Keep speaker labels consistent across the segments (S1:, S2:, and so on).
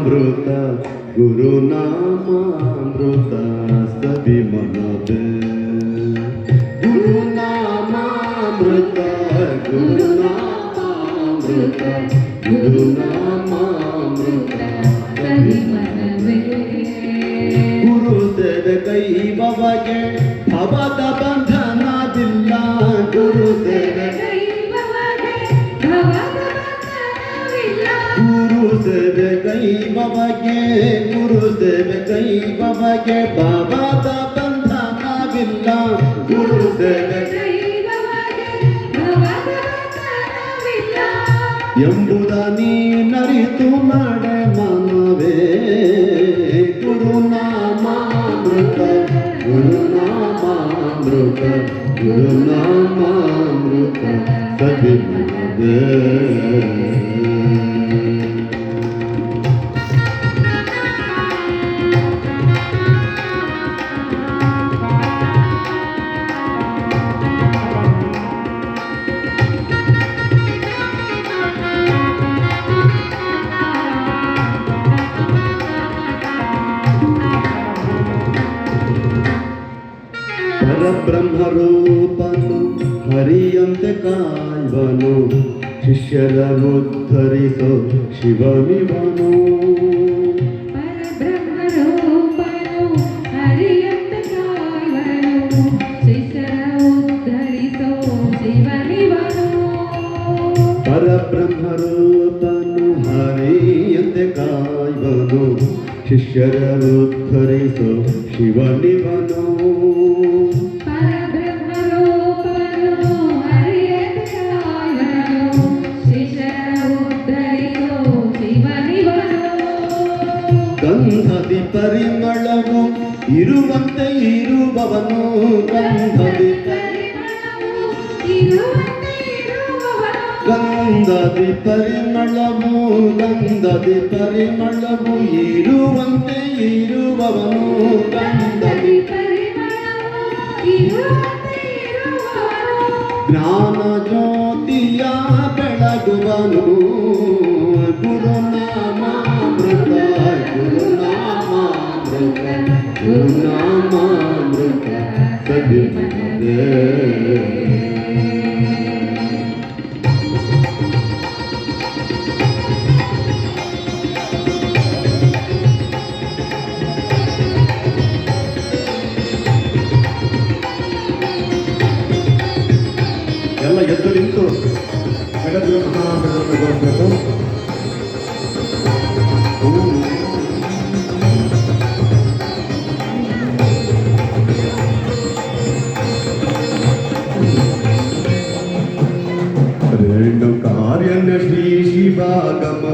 S1: ಗುರುನಾಮಾಮೃತ ಗುರುನಾಮಾಮೃತ ಸವಿ ಮನದೆ ಗುರುನಾಮಾಮೃತ ಗುರುನಾಮಾಮೃತ ಗುರುನಾಮಾಮೃತ ಸವಿ ಗುರು ಸೇವೆ ಕೈವಗೆ ಭವದ ಬಂಧನವಿಲ್ಲ ಗುರುದೇವೆ ಕೈ ಬಾಬಾಗೆ ಗುರುದೇವೆ ಕೈ ಬಾಬಾಗೆ ಬಾಬಾದ ಬಂಧನವಿಲ್ಲ ಗುರುದೇವೆ ಎಂಬುದ ನೀ ನರಿತು ಮಾಡೆ ಮಾನವೇ. ಗುರುನಾಮಾಮೃತ ಗುರುನಾಮಾಮೃತ ಗುರುನಾಮಾಮೃತ ಸದಿ పరబ్రహ్మరూపను హరియంత కాల్వను శిష్యల ఉద్ధరిసో శివమివను పరబ్రహ్మరూపను హరియంత కాల్వను శిష్యర ఉద్ధరిసో శివనివను ಗಂಧದಿ ಪರಿಮಳವು ಇರುವಂತೆ ಇರುವವನು ಗಂಧದಿ ಗಂಧದಿ ಪರಿಮಳವು ಗಂಧದಿ ಪರಿಮಳವು ಇರುವಂತೆ ಇರುವವನು ಗಂಧದಿ ಜ್ಞಾನ ಜ್ಯೋತಿಯ ಬೆಳಗುವನು ಕುಮಾಮೃತ ಸಭಿಮದೇ ಎದ್ದು ನಿಂತು ಜಗದ್ಗುರು ಮಹಾರಾಮಗಳನ್ನು ಗೌರವಿಸಬೇಕು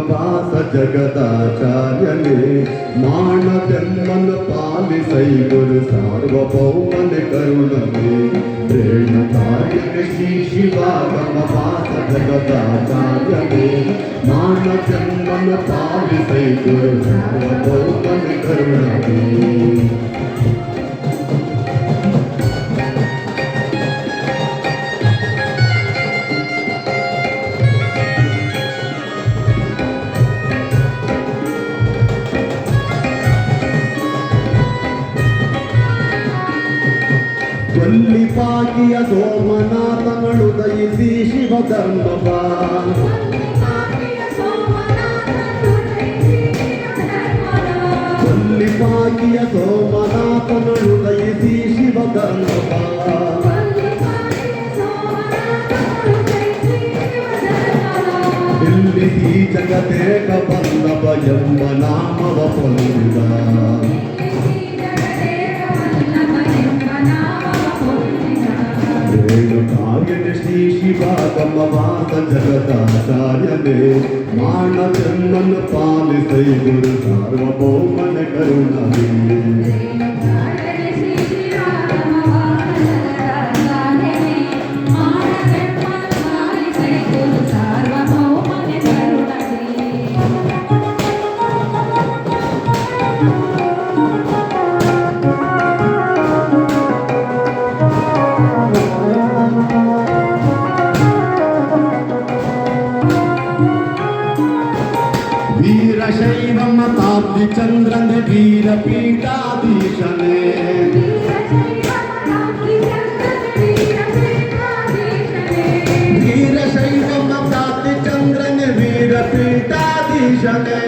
S1: ವಾಸ ಜಗದಾಚಾರ್ಯನೇ ಮಾಣ ಜನ್ಮನ ಪಾಲಿಸೈ ಗುರು ಸಾರ್ವಭೌಮನ ಕರುಣನೆ ರೇಣುಕಾರ್ಯನ ಶ್ರೀ ಶಿವಾಗಮ ವಾಸ ಜಗದಾಚಾರ್ಯನೇ ಮಾಣ ಜನ್ಮನ ಪಾಲಿಸೈ ಗುರು ಸಾರ್ವಭೌಮನ ಕರುಣನೆ ಕೊಲ್ಲಿಪಾಕಿಯ ಸೋಮನಾಥನಳು ದಯಿಸಿ ಶಿವಧರ್ಮವ ಕೊಲ್ಲಿಪಾಕಿಯ ಸೋಮನಾಥನಳು ದಯಿಸಿ ಶಿವಧರ್ಮವ ನಿಲ್ಲಿಸಿ ಜಗದೇಕ ಬಲ್ಲಭ ಎಂಬ ನಾಮವ ಪೊಂದಿದ ജഗദാചാര്യന്റെ മാണ ചെമ്മൻ പാലിസൈ ഗുരു സാർവഭൗമന കരുണീ वीरशैवमताब्दिचन्द्रन् वीरपीठाधीशने वीरशैवमताब्दिचन्द्रन् वीरपीठाधीशने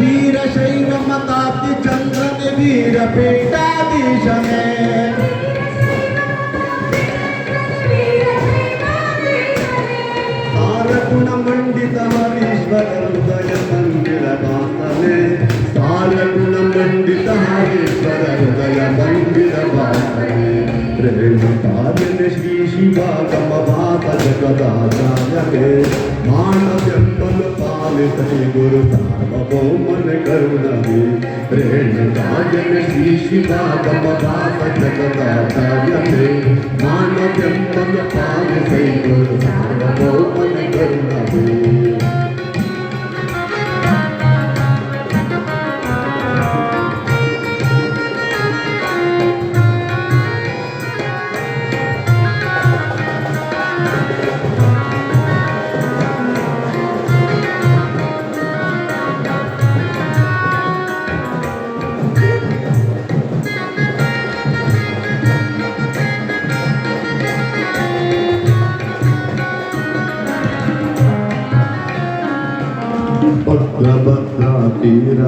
S1: वीरशैवमताब्दिचन्द्रन् वीरपीठ శ్రీ శివ తమ పాత జగదాచార్యే మానవ్యంపల పాలిత శ్రీ గురు సార్వభౌమన కరుణమే ప్రేణకాజన శ్రీ శివ తమ పాత జగదాచార్యే మానవ్యంపల పాలి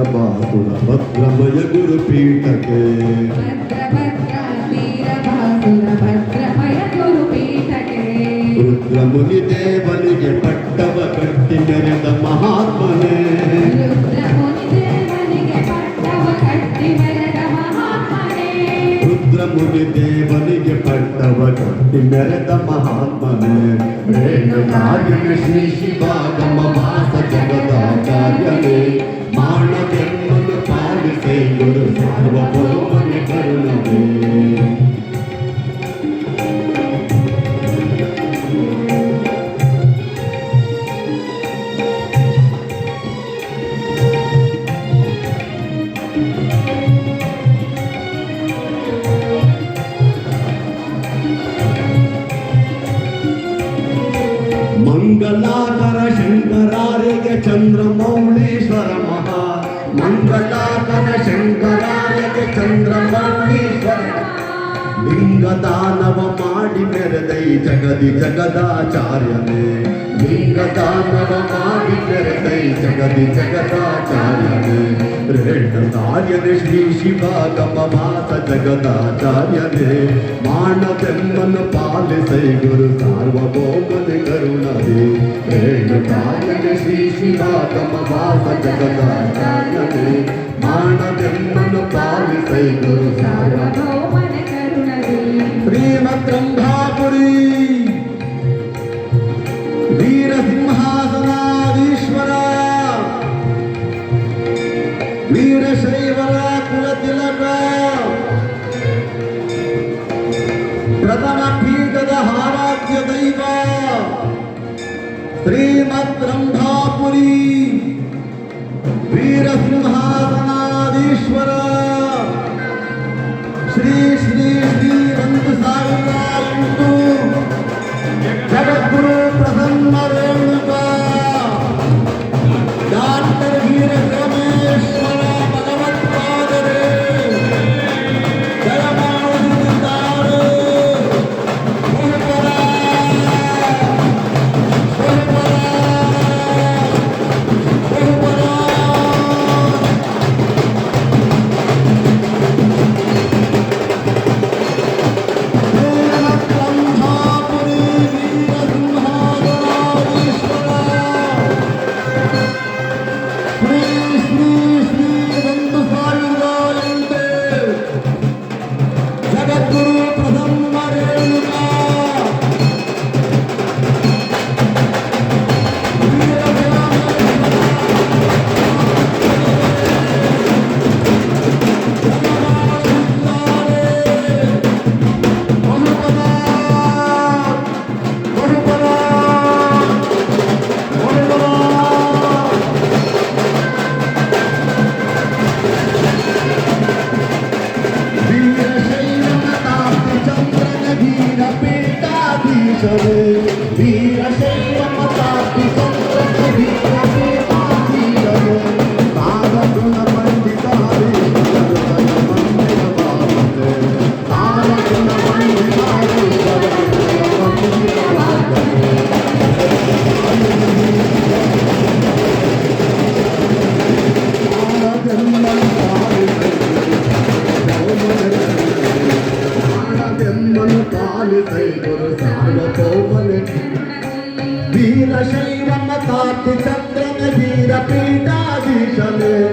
S1: ತೀರ ಬಾಸುರ ಭದ್ರಮಯ ಗುರು ಪೀಠಕ್ಕೆ ರುದ್ರಮುನಿ ದೇವನಿಗೆ ಪಟ್ಟವ ಕಟ್ಟಿ ಮೆರೆದ ಮಹಾತ್ಮನೇ ರುದ್ರಮುನಿ ದೇವನಿಗೆ ಪಟ್ಟವ ಕಟ್ಟಿ ಮೆರೆದ ಮಹಾತ್ಮನೇ ರೇಣುಕಾರ್ಯನ ಶ್ರೀ ಶಿವಾಗಮ ವಾಸ ಜಗದಾಚಾರ್ಯನೇ மாணவன் பாடு செய்யும் சார்வ பொதுமனை ಮಂಗಲಾಕರ ಶಂಕರಾರ್ಯಗೆ ಚಂದ್ರಮೌಳೀಶ್ವರ ಲಿಂಗದಾನವ ಮಾಡಿ ಮೆರೆದೈ ಜಗದಿ ಜಗದಾಚಾರ್ಯನೇ ಲಿಂಗದಾನವ ಮಾಡಿ ಮೆರೆದೈ ಜಗದಿ ಜಗದಾಚಾರ್ಯನೇ ರೇಣುಕಾರ್ಯನೇ ಶ್ರೀ ಶಿವಾಗಮ ಮಾತ ಜಗದಾಚಾರ್ಯನೇ ಮಾನವೆಮ್ಮನ್ನು ಪಾಲಿಸೈ ಗುರು ಸಾರ್ವಭೌಮನ ಕರುಣವೇ ರೇಣುಕಾರ್ಯನೇ ಶ್ರೀ ಶಿವಾಗಮ ಮಾತ ಜಗದಾಚಾರ್ಯನೇ జ్ఞానదెన్నను పాలిసైదు ప్రేమ బ్రహ్మాపురి వీర సింహాసనాధీశ్వర వీరశైవర కుల తిలక ప్రథమ పీఠద హారాధ్య దైవ శ్రీమద్బ్రహ్మాపురి వీరసింహ Thank you.